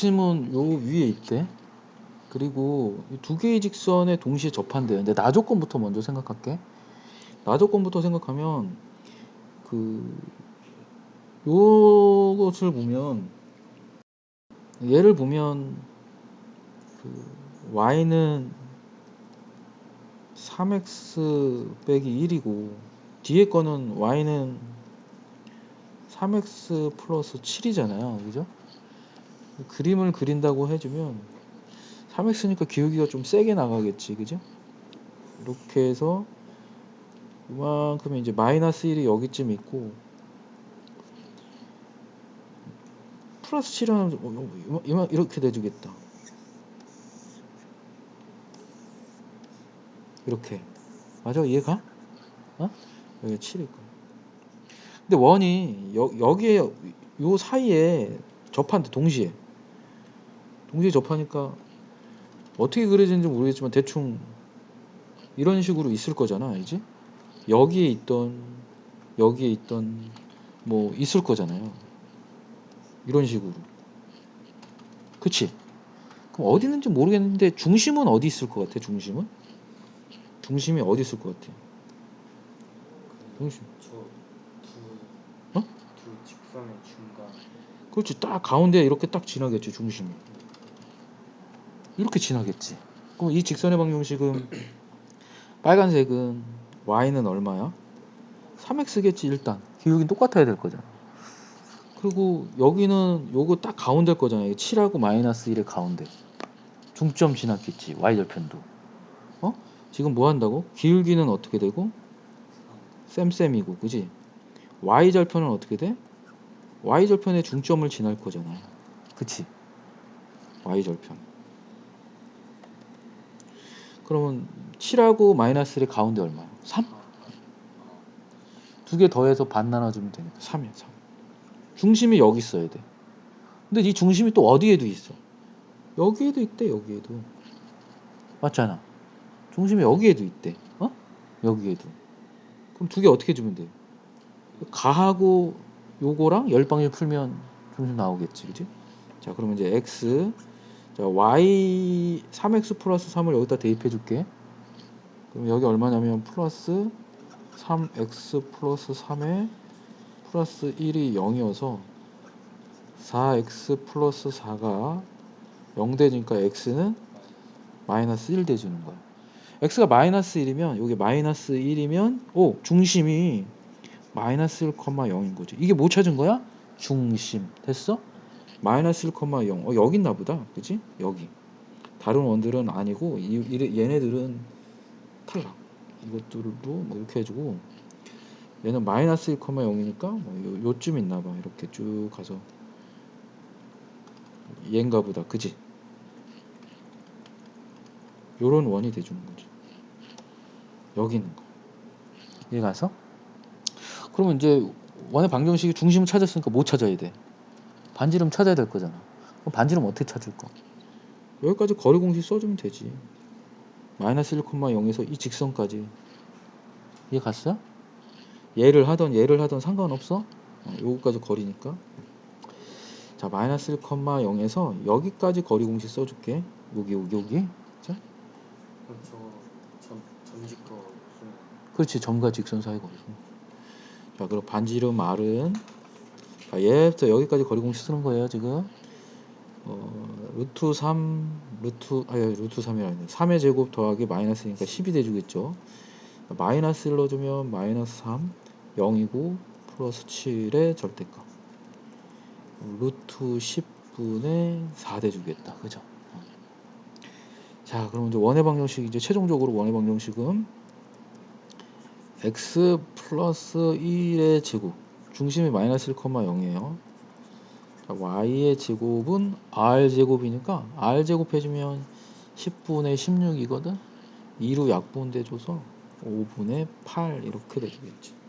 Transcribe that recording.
중심은 요 위에 있대. 그리고 이두 개의 직선에 동시에 접한대요. 근데 나 조건부터 먼저 생각할게. 나 조건부터 생각하면 그 요것을 보면 얘를 보면 그 y는 3x 빼기 1이고 뒤에 거는 y는 3x 플러스 7이잖아요. 그죠? 그림을 그린다고 해주면 3x니까 기울기가 좀 세게 나가겠지. 그죠? 이렇게 해서 이만큼 이제 마이너스 1이 여기쯤 있고 플러스 7은 이만 이렇게 돼주겠다. 이렇게 맞아 이해가? 어? 여기 7일 거야. 근데 원이 여, 여기에 요 사이에 접한데 동시에 동시에 접하니까 어떻게 그려지는지 모르겠지만 대충 이런 식으로 있을 거잖아 알지? 여기에 있던 여기에 있던 뭐 있을 거잖아요 이런 식으로 그치? 그럼 어디 있는지 모르겠는데 중심은 어디 있을 것 같아 중심은? 중심이 어디 있을 것 같아? 중심 어? 두 직선의 중간 그렇지 딱 가운데 이렇게 딱 지나겠지 중심이 이렇게 지나겠지 그럼 이 직선의 방정식은 빨간색은 y는 얼마야? 3x겠지 일단 기울기는 똑같아야 될 거잖아 그리고 여기는 요거 딱 가운데일 거잖아 7하고 마이너스 1의 가운데 중점 지났겠지 y절편도 어? 지금 뭐 한다고? 기울기는 어떻게 되고? 쌤쌤이고 그지? y절편은 어떻게 돼? y절편의 중점을 지날 거잖아. 그치? y절편. 그러면 7하고 마이너스 1의 가운데 얼마야? 3? 두 개 더해서 반 나눠주면 되니까 3이야 3. 중심이 여기 있어야 돼. 근데 이 중심이 또 어디에도 있어? 여기에도 있대 여기에도. 맞잖아. 중심이 여기에도 있대. 어? 여기에도. 그럼 두 개 어떻게 주면 돼? 가하고 요거랑 열방일 풀면 중심 나오겠지, 그지? 자, 그러면 이제 x, 자, y 3x 플러스 3을 여기다 대입해 줄게. 그럼 여기 얼마냐면 플러스 3x 플러스 3에 플러스 1이 0이어서 4x 플러스 4가 0 되니까 x는 마이너스 1 돼주는 거야. x가 마이너스 1이면 여기 마이너스 1이면 오 중심이 마이너스 1,0인 거지. 이게 뭐 찾은 거야? 중심. 됐어? 마이너스 1,0. 어, 여기 있나 보다. 그지? 여기. 다른 원들은 아니고 이, 이, 얘네들은 탈락. 이것들도 뭐 이렇게 해주고 얘는 마이너스 1,0이니까 뭐 요, 요쯤 있나 봐. 이렇게 쭉 가서 얘인가 보다. 그지? 요런 원이 돼주는 거지. 여기 있는 거. 얘 가서 그러면 이제 원의 방정식이 중심을 찾았으니까 뭐 찾아야 돼? 반지름 찾아야 될 거잖아. 그럼 반지름 어떻게 찾을 거? 여기까지 거리 공식 써주면 되지. 마이너스 1,0에서 이 직선까지. 이해 갔어? 얘를 하던 얘를 하던 상관없어? 어, 여기까지 거리니까. 자, 마이너스 1,0에서 여기까지 거리 공식 써줄게. 여기, 여기, 여기. 자, 그렇지. 점과 직선 사이 거리. 자, 그럼 반지름 R은 자, 얘부터 여기까지 거리 공식 쓰는 거예요, 지금. 어, 루트 3, 루트, 아니, 루트 3이 아니네. 3의 제곱 더하기 마이너스니까 10이 돼주겠죠. 마이너스 1 넣어주면 마이너스 3, 0이고, 플러스 7의 절대값. 루트 10분의 4 돼주겠다. 그죠? 어. 자, 그럼 이제 원의 방정식, 이제 최종적으로 원의 방정식은 x 플러스 1의 제곱 중심이 마이너스 1,0이에요. y의 제곱은 r 제곱이니까 r 제곱 해주면 10분의 16이거든? 2로 약분돼 줘서 5분의 8 이렇게 되겠지